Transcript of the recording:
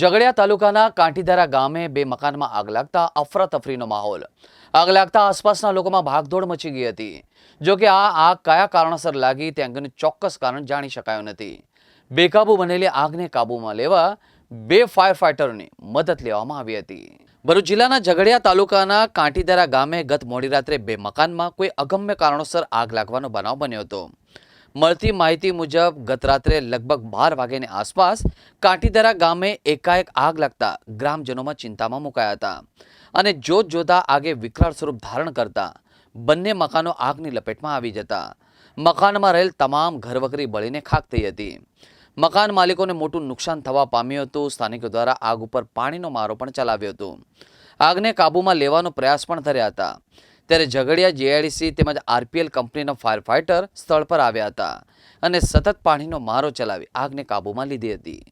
ઝઘડિયા તાલુકાના કાંઠીધારા ગામે બે મકાનમાં આગ લાગતા અફરાતફરીનો માહોલ. આગ લાગતા આસપાસના લોકોમાં ભાગદોડ મચી ગઈ હતી. જોકે આ આગ કયા કારણસર લાગી તે અંગેનું ચોક્કસ કારણ જાણી શકાયું નથી. બેકાબુ બનેલી આગને કાબૂમાં લેવા બે ફાયર ફાઇટરોની મદદ લેવામાં આવી હતી. ભરૂચ જિલ્લાના ઝઘડિયા તાલુકાના કાંઠીધારા ગામે ગત મોડી રાત્રે બે મકાનમાં કોઈ અગમ્ય કારણોસર આગ લાગવાનો બનાવ બન્યો હતો. મળતી માહિતી મુજબ ગત રાત્રે લગભગ બાર વાગ્યાની આસપાસ કાંટીદરા ગામે એકાએક આગ લાગતા ગ્રામજનોમાં ચિંતામાં મુકાયા હતા અને જોત જોતા આગે વિકરાળ સ્વરૂપ ધારણ કરતા બંને મકાનો આગની લપેટમાં આવી જતા. મકાનમાં રહેલ તમામ ઘરવકરી બળીને ખાક થઈ હતી. મકાન માલિકોને મોટું નુકસાન થવા પામ્યું હતું. સ્થાનિકો દ્વારા આગ ઉપર પાણીનો મારો પણ ચલાવ્યો હતો. આગને કાબૂમાં લેવાનો પ્રયાસ પણ કર્યા હતા. ત્યારે ઝઘડિયા જેઆઈડીસી તેમજ આરપીએલ કંપનીના ફાયર ફાઇટર સ્થળ પર આવ્યા હતા અને સતત પાણીનો મારો ચલાવી આગને કાબૂમાં લીધી હતી.